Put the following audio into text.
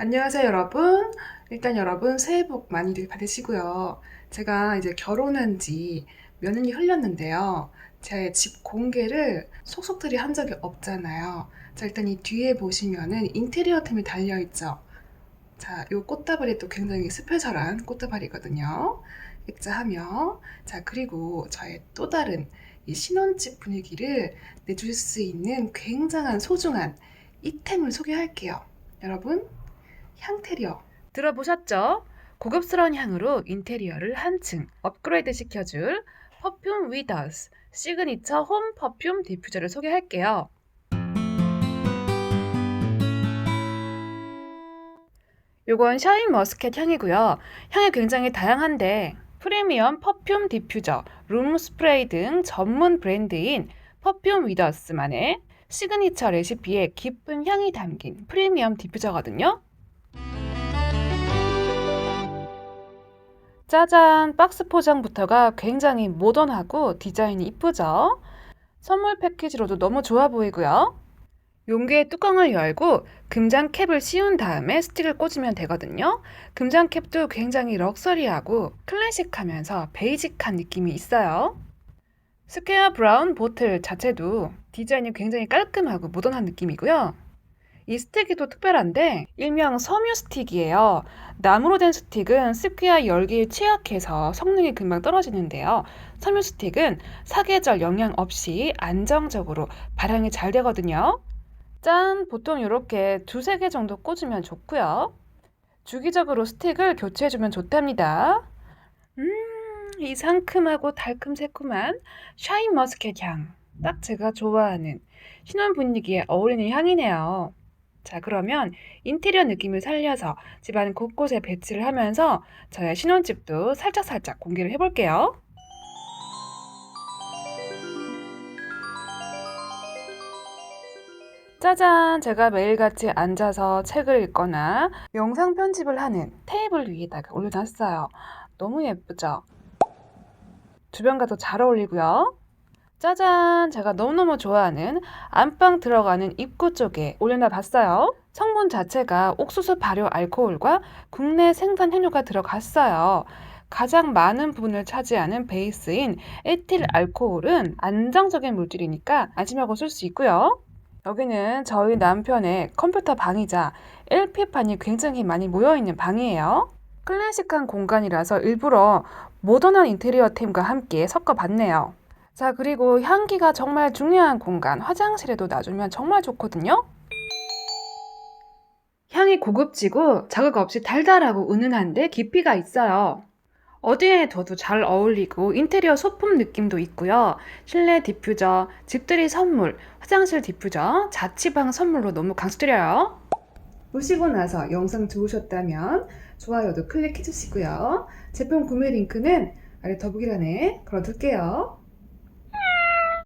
안녕하세요, 여러분. 일단 여러분 새해 복 많이들 받으시고요. 제가 이제 결혼한 지 몇 년이 흘렀는데요. 제 집 공개를 속속들이 한 적이 없잖아요. 자, 일단 이 뒤에 보시면은 인테리어 템이 달려있죠. 자, 요 꽃다발이 또 굉장히 스페셜한 꽃다발이거든요. 입자하며. 자, 그리고 저의 또 다른 이 신혼집 분위기를 내줄 수 있는 굉장한 소중한 이템을 소개할게요. 여러분, 향테리어. 들어보셨죠? 고급스러운 향으로 인테리어를 한층 업그레이드 시켜줄 퍼퓸 위더스 시그니처 홈 퍼퓸 디퓨저를 소개할게요. 요건 샤인 머스켓 향이고요. 향이 굉장히 다양한데 프리미엄 퍼퓸 디퓨저, 룸 스프레이 등 전문 브랜드인 퍼퓸 위더스만의 시그니처 레시피에 깊은 향이 담긴 프리미엄 디퓨저거든요. 짜잔! 박스 포장부터가 굉장히 모던하고 디자인이 이쁘죠? 선물 패키지로도 너무 좋아 보이고요. 용기의 뚜껑을 열고 금장 캡을 씌운 다음에 스틱을 꽂으면 되거든요. 금장 캡도 굉장히 럭셔리하고 클래식하면서 베이직한 느낌이 있어요. 스퀘어 브라운 보틀 자체도 디자인이 굉장히 깔끔하고 모던한 느낌이고요. 이 스틱이 또 특별한데 일명 섬유 스틱이에요. 나무로 된 스틱은 스퀘어 열기에 취약해서 성능이 금방 떨어지는데요. 섬유 스틱은 사계절 영향 없이 안정적으로 발향이 잘 되거든요. 짠! 보통 이렇게 두세 개 정도 꽂으면 좋고요. 주기적으로 스틱을 교체해주면 좋답니다. 음, 이 상큼하고 달큼새콤한 샤인 머스켓 향. 딱 제가 좋아하는 신혼 분위기에 어울리는 향이네요. 자, 그러면 인테리어 느낌을 살려서 집안 곳곳에 배치를 하면서 저의 신혼집도 살짝살짝 공개를 해볼게요. 짜잔! 제가 매일같이 앉아서 책을 읽거나 영상 편집을 하는 테이블 위에다가 올려놨어요. 너무 예쁘죠? 주변과 도 잘 어울리고요. 짜잔! 제가 너무너무 좋아하는 안방 들어가는 입구 쪽에 올려놔 봤어요. 성분 자체가 옥수수 발효 알코올과 국내 생산 현유가 들어갔어요. 가장 많은 부분을 차지하는 베이스인 에틸 알코올은 안정적인 물질이니까 안심하고 쓸 수 있고요. 여기는 저희 남편의 컴퓨터 방이자 LP판이 굉장히 많이 모여있는 방이에요. 클래식한 공간이라서 일부러 모던한 인테리어템과 함께 섞어봤네요. 자, 그리고 향기가 정말 중요한 공간, 화장실에도 놔주면 정말 좋거든요. 향이 고급지고 자극 없이 달달하고 은은한데 깊이가 있어요. 어디에 둬도 잘 어울리고 인테리어 소품 느낌도 있고요. 실내 디퓨저, 집들이 선물, 화장실 디퓨저, 자취방 선물로 너무 강추드려요. 보시고 나서 영상 좋으셨다면 좋아요도 클릭해 주시고요. 제품 구매 링크는 아래 더보기란에 걸어둘게요.